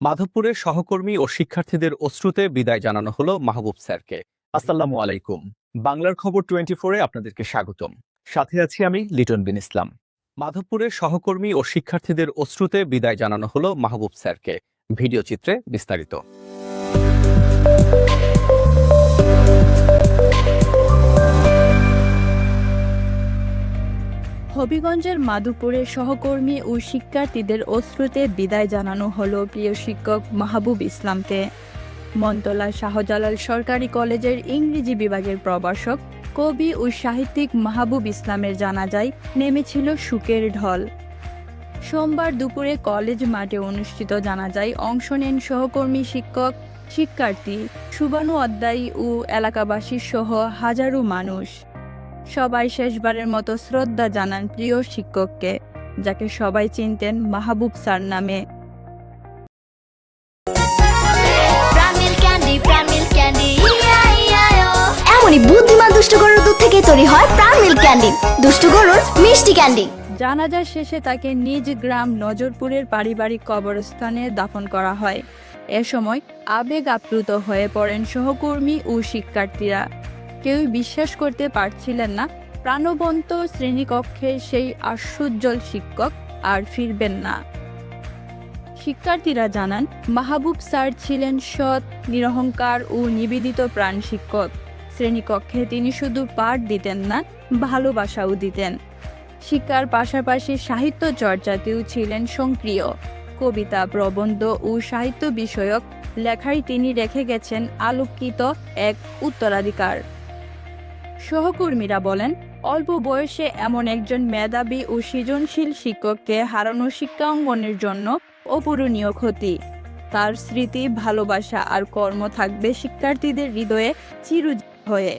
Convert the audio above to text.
মাধবপুরের সহকর্মী ও শিক্ষার্থীদের অশ্রুতে বিদায় জানানো হলো মাহবুব স্যারকে। আসসালামু আলাইকুম। বাংলার খবর টোয়েন্টি ফোরে আপনাদেরকে স্বাগতম। সাথে আছি আমি লিটন বিন ইসলাম। মাধবপুরের সহকর্মী ও শিক্ষার্থীদের অশ্রুতে বিদায় জানানো হলো মাহবুব স্যারকে। ভিডিও চিত্রে বিস্তারিত। হবিগঞ্জের মাধুপুরের সহকর্মী ও শিক্ষার্থীদের অশ্রুতে বিদায় জানানো হলো প্রিয় শিক্ষক মাহবুব ইসলামকে। মন্তলা শাহজালাল সরকারি কলেজের ইংরেজি বিভাগের প্রভাষক কবি ও সাহিত্যিক মাহবুব ইসলামের জানাজায় নেমেছিল সুখের ঢল। সোমবার দুপুরে কলেজ মাঠে অনুষ্ঠিত জানাজায় অংশ নেন সহকর্মী শিক্ষক, শিক্ষার্থী, সুবানু অধ্যায়ী ও এলাকাবাসীর সহ হাজারো মানুষ। সবাই শেষবারের মতো শ্রদ্ধা জানান প্রিয় শিক্ষককে যাকে সবাই চিনতেন মাহবুব স্যার নামে। এমনই বুদ্ধিমান দুষ্ট গরুর দুধ থেকে তৈরি হয় প্রাণ মিল্ক ক্যান্ডি দুষ্ট গরুর মিষ্টি ক্যান্ডি। জানাজা শেষে তাকে নিজ গ্রাম নজরপুরের পারিবারিক কবরস্থানে দাফন করা হয়। এ সময় আবেগ আপ্লুত হয়ে পড়েন সহকর্মী ও শিক্ষার্থীরা। কেউই বিশ্বাস করতে পারছিলেন না। প্রাণবন্ত শ্রেণীকক্ষে সেই আশ্চর্যল শিক্ষক আর ফিরবেন না। শিক্ষার্থীরা জানান, মাহবুব স্যার ছিলেন সৎ, নিরহংকার ও নিবেদিত প্রাণ শিক্ষক। শ্রেণীকক্ষে তিনি শুধু পাঠ দিতেন না, ভালোবাসাও দিতেন। শিক্ষার পাশাপাশি সাহিত্য চর্চাতেও ছিলেন সক্রিয়। কবিতা, প্রবন্ধ ও সাহিত্য বিষয়ক লেখায় তিনি রেখে গেছেন আলোকিত এক উত্তরাধিকার। সহকর্মীরা বলেন, অল্প বয়সে এমন একজন মেধাবী ও সৃজনশীল শিক্ষককে হারানো শিক্ষা অঙ্গনের জন্য অপূরণীয় ক্ষতি। তার স্মৃতি, ভালোবাসা আর কর্ম থাকবে শিক্ষার্থীদের হৃদয়ে চিরু হয়ে।